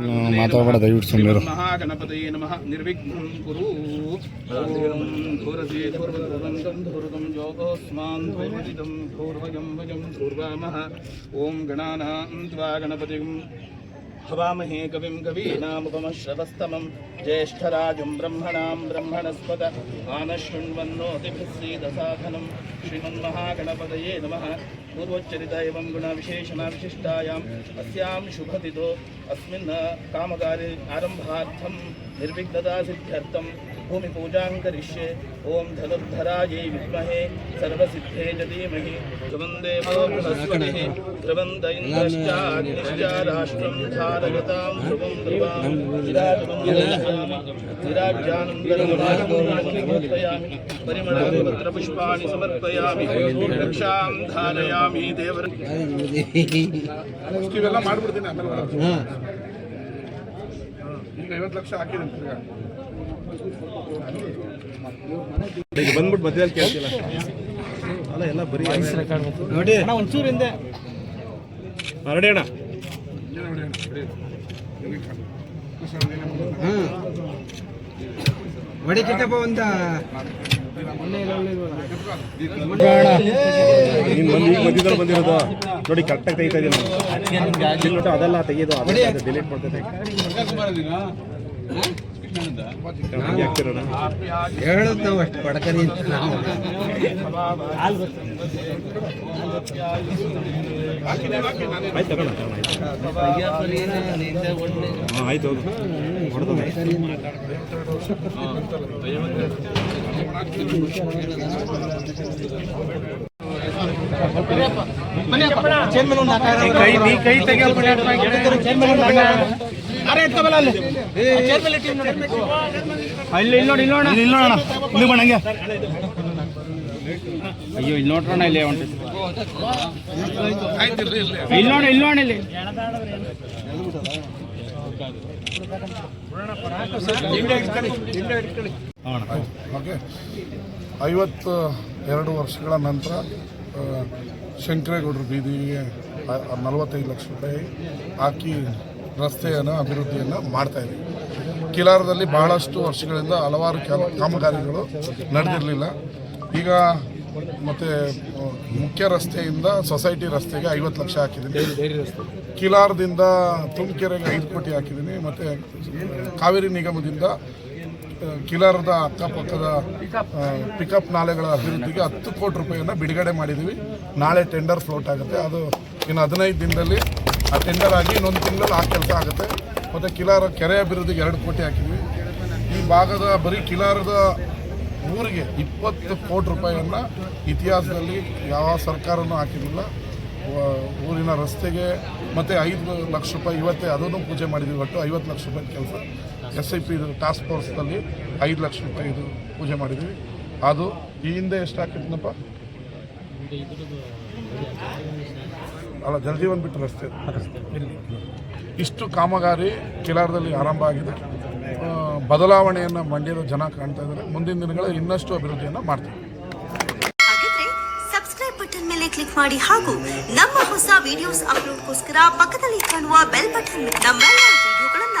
మాతాడ దయవిడుతున్నారు మహాగణపతయే నమ. నిర్విఘ్నం కురు. ఓం ధూరసే ధూర్వదంతం ధూర్వం యోగోస్మాన్ ధూర్వదిదం ధూర్వజం వయం ధూర్వామః. ఓం గణానాం త్వా हवामहे कविं कवीनामुपमश्रवस्तमं ज्येष्ठराजुं ब्रह्मणां ब्रह्मणस्पद आनशृण्वन्नोतिभिस्सीदसाधनं श्रीमन्महागणपतये नमः पूर्वोच्चरित एवं गुणविशेषणाविशिष्टायाम् अस्यां शुभतिथो अस्मिन् कामकार्य आरम्भार्थं निर्विघ्नता सिद्ध्यर्थ भूमिपूजा क्ये ओं विद्महे सर्वसिद्धे जदीमहि ध्रुवन्दे बृहस्पतिः ध्रुवन्द इन्द्रश्चाग्निश्च ಮಾಡ್ಬಿಡ್ತೀನಿ ಆಮೇಲೆ ಈಗ ಐವತ್ತು ಲಕ್ಷ ಹಾಕಿದೆ ಬಂದ್ಬಿಟ್ಟು ಮಧ್ಯದಲ್ಲಿ ಕೇಳ್ತಿಲ್ಲ ಅಲ್ಲ ಎಲ್ಲ ಬರೀ ನೋಡಿ. ಒಂಚೂರು ಹಿಂದೆ. ರೆಡಿ ಅಣ್ಣ. ಹೊಡಿಕಿಟ್ಟಪ್ಪ ಕಿಟ್ಟಪ್ಪ ಒಂದ. ಬಂದಿರೋದು. ನೋಡಿ ಕರೆಕ್ಟಾಗಿ ತೆಗಿತಾ ಅದೆಲ್ಲ ತೆಗೆಯೋದು ಅದೆಲ್ಲ ಡಿಲೀಟ್ ಆಗ್ತಿರೋಣ ಹೇಳೋದು ನಾವು ಅಷ್ಟು ಬಡಕರಿ ಅಂತ ನಾವು ಆಯ್ತು ತಗೋಣ ತಗೋಣ ಆಯ್ತು ಹಾಂ ಆಯ್ತು ಹೌದು ಹೊಡೆದ ಅಯ್ಯೋ ಇಲ್ಲಿ ನೋಡ್ರಣ ಇಲ್ಲಿ ಹೊಂಟ ಇಲ್ಲಿ ನೋಡಿ ಇಲ್ಲಿ ನೋಡಿ ಇಲ್ಲಿ ಐವತ್ತು ಎರಡು ವರ್ಷಗಳ ನಂತರ ಶಂಕರೇಗೌಡರು ಬೀದಿಗೆ ನಲವತ್ತೈದು ಲಕ್ಷ ರೂಪಾಯಿ ಹಾಕಿ ರಸ್ತೆಯನ್ನು ಅಭಿವೃದ್ಧಿಯನ್ನು ಮಾಡ್ತಾ ಇದೆ. ಕಿಲಾರದಲ್ಲಿ ಬಹಳಷ್ಟು ವರ್ಷಗಳಿಂದ ಹಲವಾರು ಕಾಮಗಾರಿಗಳು ನಡೆದಿರಲಿಲ್ಲ. ಈಗ ಮತ್ತು ಮುಖ್ಯ ರಸ್ತೆಯಿಂದ ಸೊಸೈಟಿ ರಸ್ತೆಗೆ ಐವತ್ತು ಲಕ್ಷ ಹಾಕಿದ್ದೀನಿ. ಕಿಲಾರದಿಂದ ತುಮಕೆರೆಗೆ ಐದು ಕೋಟಿ ಹಾಕಿದ್ದೀನಿ. ಮತ್ತು ಕಾವೇರಿ ನಿಗಮದಿಂದ ಕಿಲಾರದ ಅಕ್ಕಪಕ್ಕದ ಪಿಕಪ್ ನಾಲೆಗಳ ಅಭಿವೃದ್ಧಿಗೆ ಹತ್ತು ಕೋಟಿ ರೂಪಾಯಿಯನ್ನು ಬಿಡುಗಡೆ ಮಾಡಿದ್ದೀವಿ ನಾಳೆ ಟೆಂಡರ್ ಫ್ಲೋಟ್ ಆಗುತ್ತೆ. ಅದು ಇನ್ನು ಹದಿನೈದು ದಿನದಲ್ಲಿ ಆ ಟೆಂಡರ್ ಆಗಿ ಇನ್ನೊಂದು ತಿಂಗಳಲ್ಲಿ ಆ ಕೆಲಸ ಆಗುತ್ತೆ. ಮತ್ತು ಕಿಲಾರ ಕೆರೆ ಅಭಿವೃದ್ಧಿಗೆ ಎರಡು ಕೋಟಿ ಹಾಕಿದ್ವಿ. ಈ ಭಾಗದ ಬರೀ ಕಿಲಾರದ ಊರಿಗೆ ಇಪ್ಪತ್ತು ಕೋಟಿ ರೂಪಾಯಿಯನ್ನು ಇತಿಹಾಸದಲ್ಲಿ ಯಾವ ಸರ್ಕಾರನೂ ಹಾಕಿರಲಿಲ್ಲ ಊರಿನ ರಸ್ತೆಗೆ ಮತ್ತು ಐದು ಲಕ್ಷ ರೂಪಾಯಿ ಇವತ್ತೇ ಅದನ್ನು ಪೂಜೆ ಮಾಡಿದ್ವಿ ಒಟ್ಟು ಐವತ್ತು ಲಕ್ಷ ರೂಪಾಯಿ ಕೆಲಸ. ಎಸ್ ಐ ಪಿ ಟಾಸ್ಕ್ ಫೋರ್ಸ್ನಲ್ಲಿ ಐದು ಲಕ್ಷ ರೂಪಾಯಿ ಇದು ಪೂಜೆ ಮಾಡಿದ್ವಿ ಅದು ಈ ಹಿಂದೆ ಎಷ್ಟು ಹಾಕಿದ್ನಪ್ಪ ಅಲ್ಲ, ಜಲಜೀವನ್ ಬಿಟ್ಟು ರಸ್ತೆ ಇಷ್ಟು ಕಾಮಗಾರಿ ಕಿಲಾರದಲ್ಲಿ ಆರಂಭ ಆಗಿದೆ. ಬದಲಾವಣೆಯನ್ನು ಮಂಡ್ಯದ ಜನ ಕಾಣ್ತಾ ಇದ್ದಾರೆ. ಮುಂದಿನ ದಿನಗಳಲ್ಲಿ ಇನ್ನಷ್ಟು ಅಭಿವೃದ್ಧಿಯನ್ನು ಮಾಡ್ತೀವಿ. ಸಬ್ಸ್ಕ್ರೈಬ್ ಬಟನ್ ಮೇಲೆ ಕ್ಲಿಕ್ ಮಾಡಿ ಹಾಗೂ ನಮ್ಮ ಹೊಸ ವಿಡಿಯೋಸ್ ಅಪ್ಲೋಡ್ಗೋಸ್ಕರ ಪಕ್ಕದಲ್ಲಿ ಕಾಣುವ ಬೆಲ್ ಬಟನ್ ನಮ್ಮೆಲ್ಲ ವಿಡಿಯೋಗಳನ್ನ